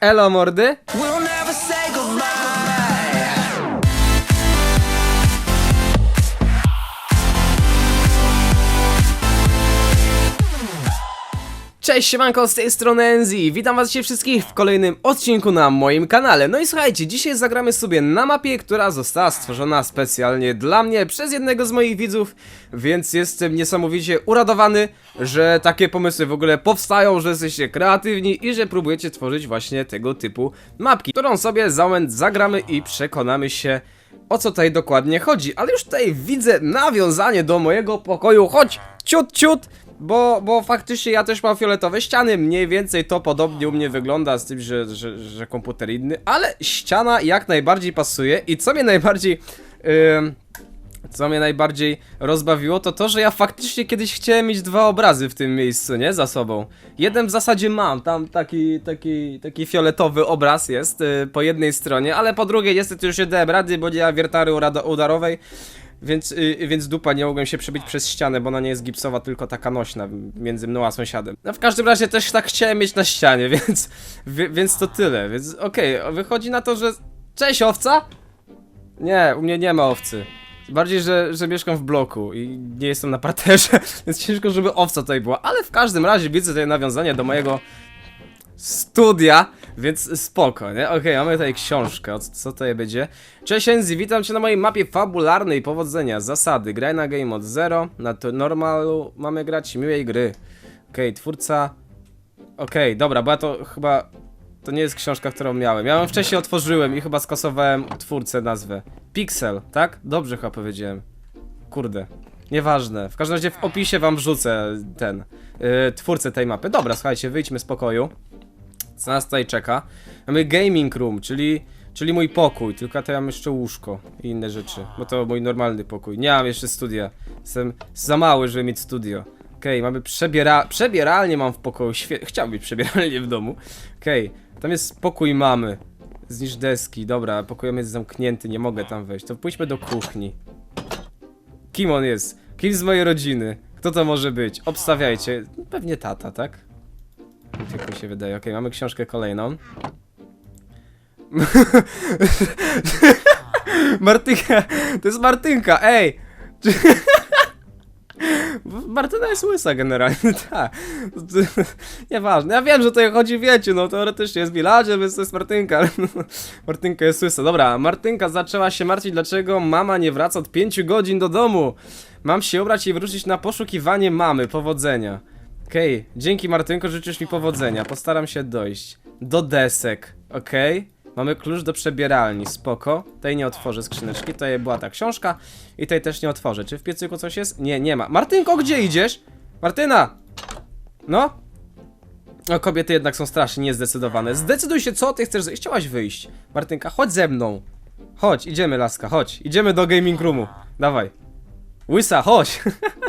Elo mordy? Cześć, siemanko, z tej strony Enzi. Witam was dzisiaj wszystkich w kolejnym odcinku na moim kanale. No i słuchajcie, dzisiaj zagramy sobie na mapie, która została stworzona specjalnie dla mnie przez jednego z moich widzów, więc jestem niesamowicie uradowany, że takie pomysły w ogóle powstają, że jesteście kreatywni i że próbujecie tworzyć właśnie tego typu mapki, którą sobie za moment zagramy i przekonamy się, o co tutaj dokładnie chodzi. Ale już tutaj widzę nawiązanie do mojego pokoju, choć ciut, ciut, bo, bo faktycznie ja też mam fioletowe ściany, mniej więcej to podobnie u mnie wygląda z tym, że, że, że komputer inny, ale ściana jak najbardziej pasuje i co mnie najbardziej... ym, co mnie najbardziej rozbawiło, to to, że ja faktycznie kiedyś chciałem mieć dwa obrazy w tym miejscu, nie? Za sobą. Jeden w zasadzie mam, tam taki, taki, taki fioletowy obraz jest y, po jednej stronie, ale po drugiej niestety już nie dałem rady, bo nie ma wiertary udarowej, więc, y, więc dupa nie mogłem się przebić przez ścianę, bo ona nie jest gipsowa, tylko taka nośna między mną a sąsiadem. No w każdym razie też tak chciałem mieć na ścianie, więc, więc to tyle, więc okej, wychodzi na to, że... Cześć owca? Nie, u mnie nie ma owcy. Bardziej, że, że mieszkam w bloku i nie jestem na parterze, więc ciężko, żeby owca tutaj była. Ale w każdym razie widzę tutaj nawiązanie do mojego studia, więc spoko, nie? Okej, mamy tutaj książkę, o co co tutaj będzie? Cześć Enzi, witam cię na mojej mapie fabularnej, powodzenia, zasady, graj na game od 0, na to normalu mamy grać miłej gry. Okej, twórca... Okej, dobra, bo ja to chyba... To nie jest książka, którą miałem. Ja ją wcześniej otworzyłem i chyba skasowałem twórcę nazwę. Pixel, tak? Dobrze chyba powiedziałem. Kurde. Nieważne. W każdym razie w opisie wam wrzucę ten yy, twórcę tej mapy. Dobra, słuchajcie, wyjdźmy z pokoju. Co nas tutaj czeka? Mamy gaming room, czyli, czyli mój pokój, tylko ja mam jeszcze łóżko i inne rzeczy, bo to mój normalny pokój. Nie mam jeszcze studia. Jestem za mały, żeby mieć studio. Okej, mamy przebiera... Przebieralnie mam w pokoju. Świe... Chciałbym mieć przebieralnie w domu. Okej, tam jest pokój mamy. Zniszcz deski. Dobra, pokój jest zamknięty, nie mogę tam wejść. To pójdźmy do kuchni. Kim on jest? Kim z mojej rodziny? Kto to może być? Obstawiajcie. Pewnie tata, tak? Tak mi się wydaje. Okej, mamy książkę kolejną. Martynka! To jest Martynka, ej! Martyna jest łysa generalnie, tak. Nieważne. Ja wiem, że tutaj chodzi, wiecie, no teoretycznie jest Biladzie, więc to jest Martynka, Martynka jest łysa. Dobra, Martynka zaczęła się martwić, dlaczego mama nie wraca od 5 godzin do domu. Mam się ubrać i wrócić na poszukiwanie mamy. Powodzenia. Okej, dzięki Martynko, życzysz mi powodzenia. Postaram się dojść do desek, okej? Mamy klucz do przebieralni, spoko. Tej nie otworzę skrzyneczki, tutaj była ta książka i tej też nie otworzę. Czy w piecyku coś jest? Nie, nie ma. Martynko, gdzie idziesz? Martyna! No? O, kobiety jednak są strasznie niezdecydowane. Zdecyduj się, co ty chcesz zrobić. Chciałaś wyjść. Martynka, chodź ze mną. Chodź, idziemy, laska, chodź. Idziemy do gaming roomu. Dawaj. Łysa, chodź.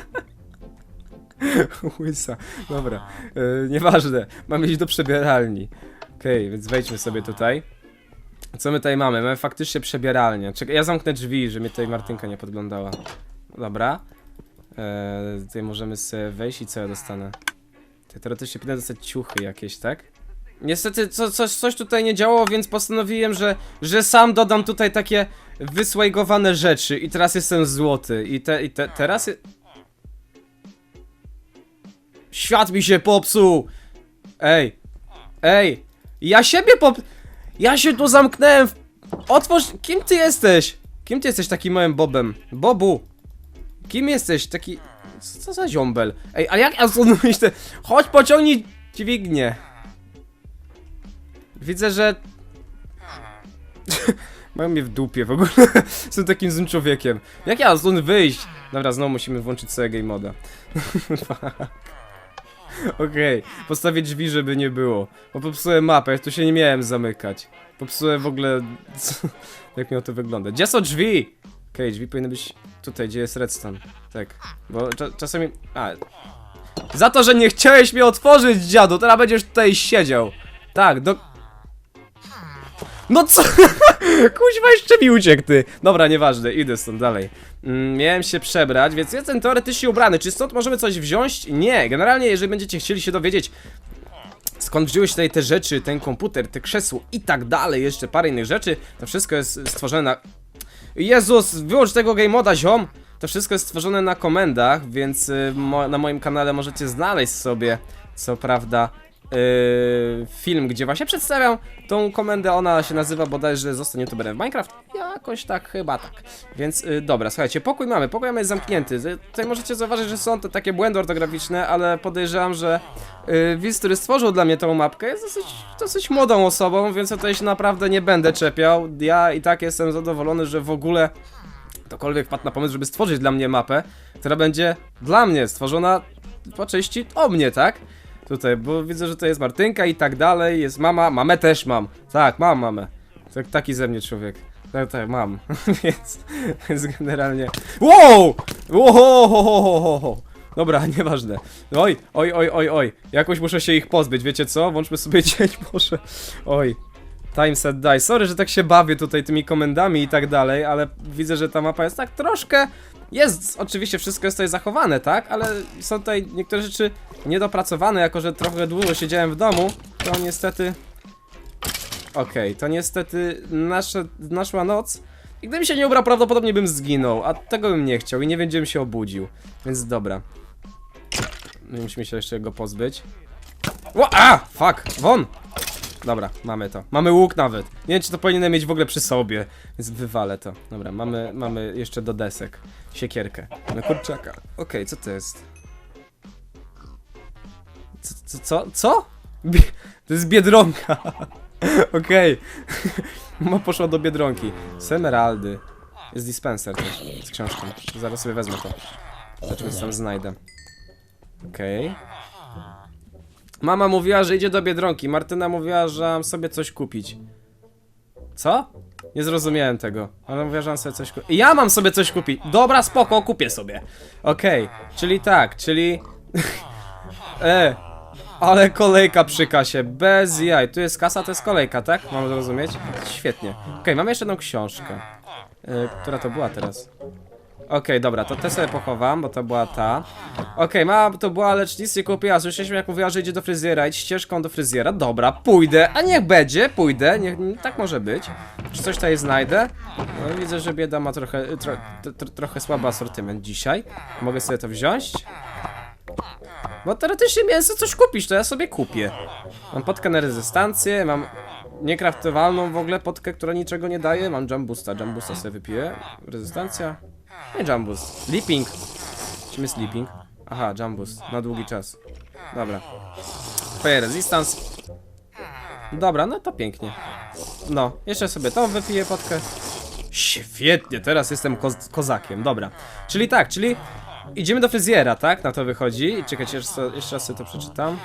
Łysa, dobra. E, nieważne, mamy iść do przebieralni. Okej, więc wejdźmy sobie tutaj. Co my tutaj mamy? Mamy faktycznie przebieralnię. Czekaj, ja zamknę drzwi, żeby mnie tutaj Martynka nie podglądała. Dobra. E, tutaj możemy sobie wejść i co ja dostanę? Tutaj teoretycznie powinien dostać ciuchy jakieś, tak? Niestety co, coś, coś tutaj nie działało, więc postanowiłem, że, że sam dodam tutaj takie wysłajgowane rzeczy i teraz jestem złoty i, te, i te, teraz... Świat mi się popsuł! Ej! Ej! Ja siebie pop... Ja się tu zamknąłem w... Otwórz... Kim ty jesteś? Kim ty jesteś takim małym bobem? Bobu! Kim jesteś? Taki... Co, za ziombel? Ej, a jak ja stąd myślę? Chodź pociągnij dźwignię. Widzę, że... Mają mnie w dupie w ogóle. Jestem takim złym człowiekiem. Jak ja stąd wyjść? Dobra, znowu musimy włączyć sobie game moda. Okej, postawię drzwi, żeby nie było. Bo popsułem mapę, tu się nie miałem zamykać. Popsułem w ogóle... co- Jak miało to wyglądać. Gdzie są drzwi? Okej, drzwi powinny być tutaj, gdzie jest redstone. Tak, bo cza czasami... A... Za to, że nie chciałeś mnie otworzyć, dziadu, teraz będziesz tutaj siedział. Tak, do... No co? Kuźwa jeszcze mi uciekł ty. Dobra, nieważne, idę stąd dalej. Mm, miałem się przebrać, więc jestem teoretycznie ubrany. Czy stąd możemy coś wziąć? Nie. Generalnie, jeżeli będziecie chcieli się dowiedzieć, skąd się tutaj te rzeczy, ten komputer, te krzesło i tak dalej, jeszcze parę innych rzeczy. To wszystko jest stworzone na... Jezus, wyłącz tego game moda, ziom! To wszystko jest stworzone na komendach, więc y, mo na moim kanale możecie znaleźć sobie, co prawda, y, film, gdzie właśnie przedstawiam tą komendę. Ona się nazywa bodajże Zostań youtuberem w Minecraft. Jakoś tak, chyba tak. Więc y, dobra, słuchajcie, pokój mamy, pokój mamy jest zamknięty. Y, Tutaj możecie zauważyć, że są to takie błędy ortograficzne, ale podejrzewam, że y, widz, który stworzył dla mnie tą mapkę, jest dosyć, dosyć młodą osobą, więc ja tutaj się naprawdę nie będę czepiał. Ja i tak jestem zadowolony, że w ogóle ktokolwiek wpadł na pomysł, żeby stworzyć dla mnie mapę, która będzie dla mnie stworzona po części o mnie, tak? Tutaj, bo widzę, że to jest Martynka i tak dalej, jest mama, mamę też mam. Tak, mam mamę. Tak, taki ze mnie człowiek. Tak, tak, mam. więc, więc generalnie... Wow! Wow! Dobra, nieważne. Oj, oj, oj, oj, oj. Jakoś muszę się ich pozbyć, wiecie co? Włączmy sobie dzień, może. Oj. Time set die. Sorry, że tak się bawię tutaj tymi komendami i tak dalej, ale widzę, że ta mapa jest tak troszkę... Jest, oczywiście wszystko jest tutaj zachowane, tak? Ale są tutaj niektóre rzeczy niedopracowane, jako że trochę długo siedziałem w domu, to niestety... Okej, to niestety nasza, naszła noc i gdybym się nie ubrał, prawdopodobnie bym zginął, a tego bym nie chciał i nie wiem, gdzie bym się obudził. Więc dobra. My Musimy się jeszcze go pozbyć. Ło, a! Fuck! Won! Dobra, mamy to. Mamy łuk nawet. Nie wiem, czy to powinienem mieć w ogóle przy sobie, więc wywalę to. Dobra, mamy, mamy jeszcze do desek. Siekierkę. Na kurczaka. Okej, co to jest? Co? Co? Co? co? To jest Biedronka. Okej. Mama poszła do Biedronki. Z emeraldy. Jest dispenser też z książką. Zaraz sobie wezmę to. Zobaczymy, co tam znajdę. Okej. Mama mówiła, że idzie do Biedronki. Martyna mówiła, że mam sobie coś kupić. Co? Nie zrozumiałem tego. Ona mówiła, że mam sobie coś kupić. Ja mam sobie coś kupić. Dobra, spoko, kupię sobie. Okej, czyli tak, czyli... e, ale kolejka przy kasie, bez jaj. Tu jest kasa, to jest kolejka, tak? Mam zrozumieć? Świetnie. Okej, mamy jeszcze jedną książkę. E, która to była teraz? Okej, dobra, to tę sobie pochowam, bo to była ta. Okej, mama to była, lecz nic nie kupiła. Słyszeliśmy jak mówiła, że idzie do fryzjera, idź ścieżką do fryzjera. Dobra, pójdę, a niech będzie, pójdę, niech, tak może być. Czy coś tutaj znajdę? No widzę, że bieda ma trochę, tro, tro, trochę słaby asortyment dzisiaj. Mogę sobie to wziąć? Bo teoretycznie sobie coś kupić, to ja sobie kupię. Mam potkę na rezystancję, mam niekraftowalną w ogóle potkę, która niczego nie daje. Mam Jambusta, Jambusta sobie wypiję. Rezystancja. Nie Jambus. Sleeping. Czym jest sleeping? Aha, Jambus. Na długi czas. Dobra. Twoje resistance. Dobra, no to pięknie. No, jeszcze sobie tą wypiję potkę. Świetnie, teraz jestem koz kozakiem, dobra. Czyli tak, czyli idziemy do fryzjera, tak? Na to wychodzi. Czekajcie, jeszcze, jeszcze raz sobie to przeczytam.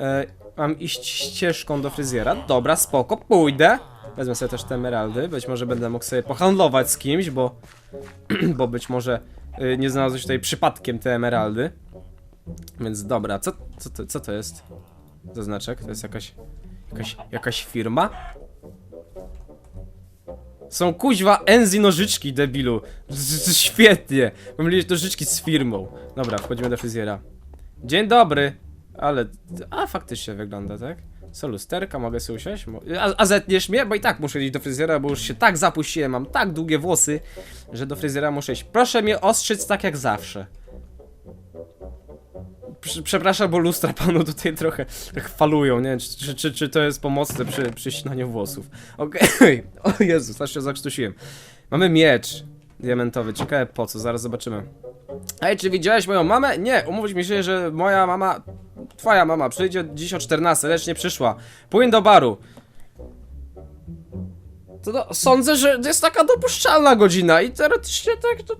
E, mam iść ścieżką do fryzjera. Dobra, spoko, pójdę. Wezmę sobie też te emeraldy. Być może będę mógł sobie pohandlować z kimś, bo, bo być może y, nie znalazły się tutaj przypadkiem te emeraldy. Więc dobra, co, co, to, co to jest? Za znaczek? To jest jakaś, jakaś, jakaś firma? Są kuźwa Enzy nożyczki, debilu. Z- Świetnie. Pomyliłeś nożyczki z firmą. Dobra, wchodzimy do fryzjera. Dzień dobry. Ale, a faktycznie wygląda, tak? Co, lusterka, mogę sobie usiąść? A, a zetniesz mnie? Bo i tak muszę iść do fryzjera, bo już się tak zapuściłem, mam tak długie włosy, że do fryzjera muszę iść. Proszę mnie ostrzyc tak jak zawsze. Prze- Przepraszam, bo lustra panu tutaj trochę, trochę falują, nie wiem, czy, czy, czy, czy to jest pomocne przy, przy ścinaniu włosów. Okej, o Jezus, aż się zakrztusiłem. Mamy miecz diamentowy, ciekawe po co, zaraz zobaczymy. Ej, czy widziałeś moją mamę? Nie, umówiliśmy się, że moja mama, twoja mama przyjdzie dziś o 14, lecz nie przyszła. Płyń do baru. To no, sądzę, że jest taka dopuszczalna godzina i teoretycznie tak to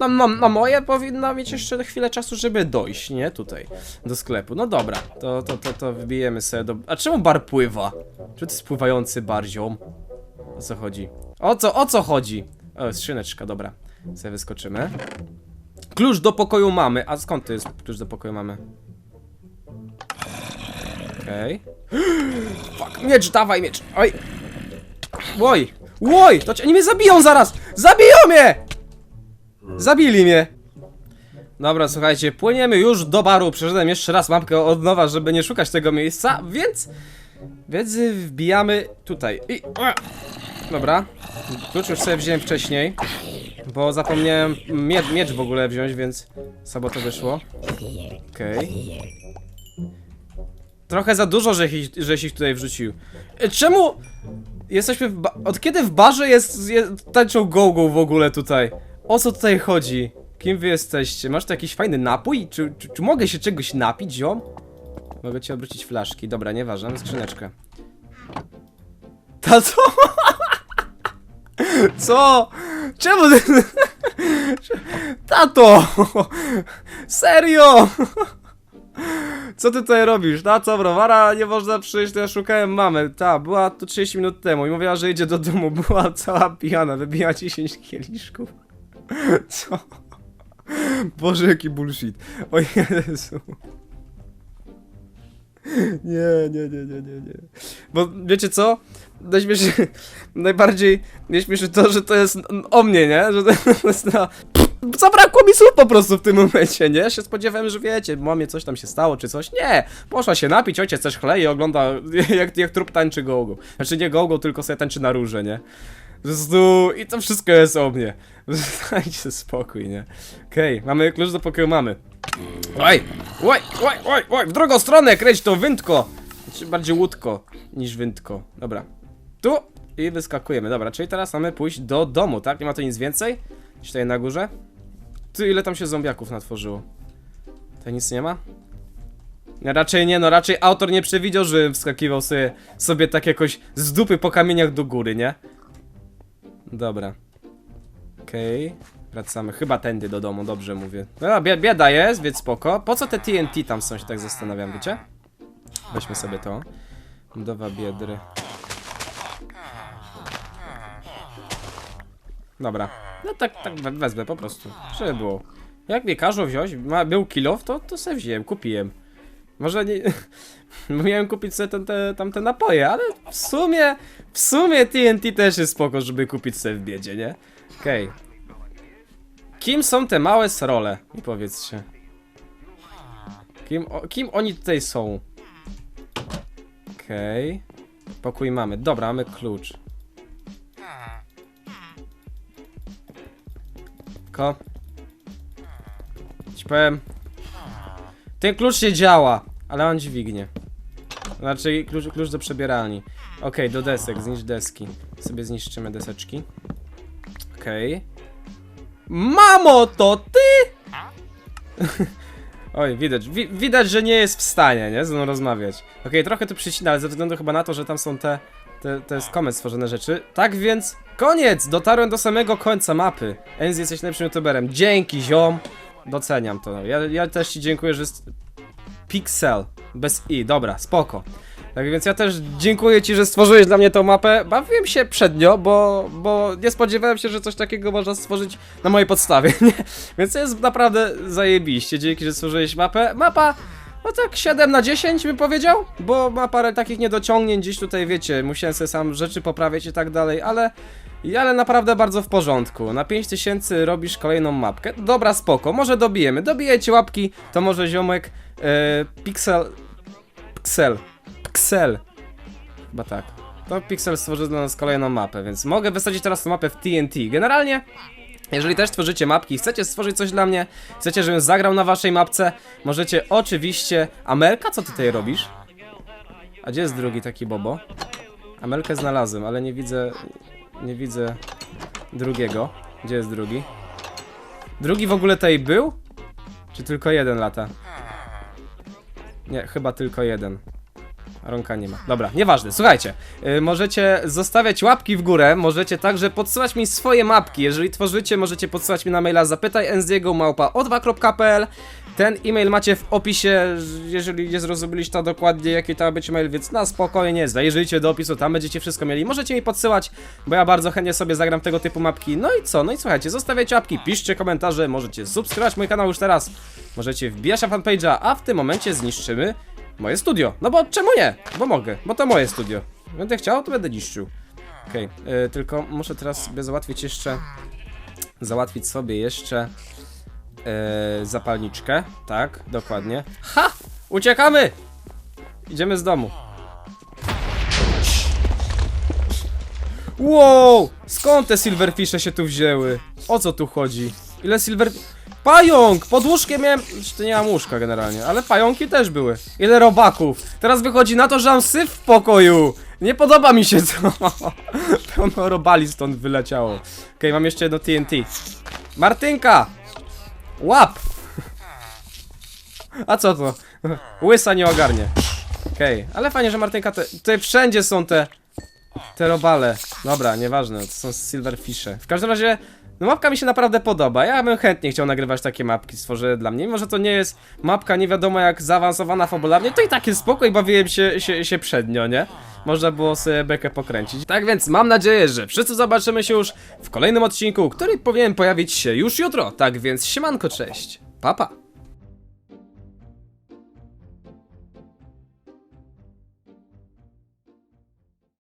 na, na, na moje powinna mieć jeszcze chwilę czasu, żeby dojść, nie? Tutaj, do sklepu. No dobra, to, to, to, to wybijemy sobie do... A czemu bar pływa? Czy to jest pływający bar, ziom? O co chodzi? O co, o co chodzi? O, skrzyneczka, dobra. Sobie wyskoczymy. Klucz do pokoju mamy. A skąd to jest klucz do pokoju mamy? Okej. Fuck, miecz, dawaj miecz. Oj. Oj. Oj, to ci, oni mnie zabiją zaraz. Zabiją mnie! Zabili mnie. Dobra, słuchajcie, płyniemy już do baru. Przeczytam jeszcze raz mapkę od nowa, żeby nie szukać tego miejsca, więc... Więc wbijamy tutaj. I... Dobra. Klucz już sobie wziąłem wcześniej. Bo zapomniałem mie miecz w ogóle wziąć, więc słabo to wyszło. Okej. Trochę za dużo, że ich, żeś ich tutaj wrzucił. E, Czemu jesteśmy w Od kiedy w barze jest, jest tańczą go-go w ogóle tutaj? O co tutaj chodzi? Kim wy jesteście? Masz tu jakiś fajny napój? Czy, czy, czy mogę się czegoś napić, ziom? Mogę ci obrócić flaszki. Dobra, nieważne, mam skrzyneczkę. Ta co? Co? Czemu ty... Tato! Serio! Co ty tutaj robisz? Na co, browara? Nie można przyjść, to ja szukałem mamy. Ta, była tu 30 minut temu i mówiła, że idzie do domu. Była cała pijana, wybiła 10 kieliszków. Co? Boże, jaki bullshit. O Jezu. Nie, nie, nie, nie, nie, nie. Bo wiecie co? Najśmieszy... Najbardziej mnie śmieszy to, że to jest o mnie, nie? Że to jest na... Zabrakło mi słów po prostu w tym momencie, nie? Ja się spodziewałem, że wiecie, mamie coś tam się stało, czy coś. Nie! Poszła się napić, ojciec też chleje i ogląda jak, jak trup tańczy gołgo. Znaczy nie gołgo, tylko sobie tańczy na róże, nie? Po prostu... I to wszystko jest o mnie. Dajcie spokój, nie? Okej, mamy klucz do pokoju mamy. Oj, oj, oj, oj, oj, w drugą stronę kręć to wędko. Czy bardziej łódko niż wędko. Dobra. Tu i wyskakujemy. Dobra, czyli teraz mamy pójść do domu, tak? Nie ma tu nic więcej? Czy tutaj na górze? Ty, ile tam się zombiaków natworzyło? Tutaj nic nie ma? No, raczej nie, no raczej autor nie przewidział, że wskakiwał sobie, sobie tak jakoś z dupy po kamieniach do góry, nie? Dobra. Okej. Wracamy. Chyba tędy do domu, dobrze mówię. No, bie bieda jest, więc spoko. Po co te TNT tam są, się tak zastanawiam, wiecie? Weźmy sobie to. Budowa biedry. Dobra. No tak, tak we- wezmę po prostu. Żeby było. Jak mnie każą wziąć, ma, był kilof, to, to sobie wziąłem, kupiłem. Może nie... Miałem kupić sobie ten, te, tamte napoje, ale w sumie, w sumie TNT też jest spoko, żeby kupić sobie w biedzie, nie? Okej. Kim są te małe srole? Mi powiedzcie. Kim, o, kim oni tutaj są? Okej. Pokój mamy. Dobra, mamy klucz. Ko. Ci powiem. Ten klucz nie działa, ale on dźwignie. Znaczy klucz, klucz do przebieralni. Okej, do desek, zniszcz deski. Sobie zniszczymy deseczki. Okej. Mamo, to ty! Oj, widać, wi widać, że nie jest w stanie, nie? Ze mną rozmawiać. Okej, trochę to przycina, ale ze względu chyba na to, że tam są te, te, te z komet stworzone rzeczy. Tak więc, koniec! Dotarłem do samego końca mapy. Enzy, jesteś najlepszym youtuberem. Dzięki, ziom! Doceniam to. Ja, ja też ci dziękuję, że jest... Pixel. Bez i, dobra, spoko. Tak więc ja też dziękuję ci, że stworzyłeś dla mnie tą mapę. Bawiłem się przednio, bo, bo nie spodziewałem się, że coś takiego można stworzyć na mojej podstawie, nie? Więc to jest naprawdę zajebiście. Dzięki, że stworzyłeś mapę. Mapa, no tak 7 na 10 bym powiedział, bo ma parę takich niedociągnięć gdzieś tutaj, wiecie, musiałem sobie sam rzeczy poprawiać i tak dalej, ale... Ale naprawdę bardzo w porządku. Na 5000 robisz kolejną mapkę. Dobra, spoko, może dobijemy. Dobijecie łapki, to może ziomek e, Pixel... Pixel. Pixel. Chyba tak. To Pixel stworzy dla nas kolejną mapę, więc mogę wysadzić teraz tę mapę w TNT. Generalnie, jeżeli też tworzycie mapki i chcecie stworzyć coś dla mnie, chcecie, żebym zagrał na waszej mapce, możecie oczywiście... Amelka, co ty tutaj robisz? A gdzie jest drugi taki Bobo? Amelkę znalazłem, ale nie widzę... Nie widzę drugiego. Gdzie jest drugi? Drugi w ogóle tutaj był? Czy tylko jeden lata? Nie, chyba tylko jeden. Rąka nie ma. Dobra, nieważne. Słuchajcie, y, możecie zostawiać łapki w górę, możecie także podsyłać mi swoje mapki. Jeżeli tworzycie, możecie podsyłać mi na maila zapytaj małpa o2.pl. Ten e-mail macie w opisie, jeżeli nie zrozumieliście dokładnie jaki to ma być mail, więc na spokojnie zajrzyjcie do opisu, tam będziecie wszystko mieli. Możecie mi podsyłać, bo ja bardzo chętnie sobie zagram tego typu mapki. No i co? No i słuchajcie, zostawiajcie łapki, piszcie komentarze, możecie subskrybować mój kanał już teraz. Możecie wbijać na fanpage'a, a w tym momencie zniszczymy moje studio. No bo czemu nie? Bo mogę, bo to moje studio. Będę chciał, to będę niszczył. Okej, y, tylko muszę teraz sobie załatwić jeszcze... Załatwić sobie jeszcze... e, zapalniczkę. Tak, dokładnie. Ha! Uciekamy! Idziemy z domu. Wow! Skąd te silverfishe się tu wzięły? O co tu chodzi? Ile silver... Pająk! Pod łóżkiem miałem... Znaczy, nie mam łóżka generalnie, ale pająki też były. Ile robaków? Teraz wychodzi na to, że mam syf w pokoju! Nie podoba mi się to! Pełno robali stąd wyleciało. Okej, mam jeszcze jedno TNT. Martynka! Łap! A co to? Łysa nie ogarnie. Okej, ale fajnie, że Martynka te... Tutaj wszędzie są te... Te robale. Dobra, nieważne, to są silverfishe. W każdym razie, no mapka mi się naprawdę podoba. Ja bym chętnie chciał nagrywać takie mapki, stworzę dla mnie. Mimo, że to nie jest mapka nie wiadomo jak zaawansowana fabularnie, to i tak jest spoko i bawiłem się, się, się przednio, nie? Można było sobie bekę pokręcić. Tak więc mam nadzieję, że wszyscy zobaczymy się już w kolejnym odcinku, który powinien pojawić się już jutro. Tak więc siemanko, cześć. Papa. Pa.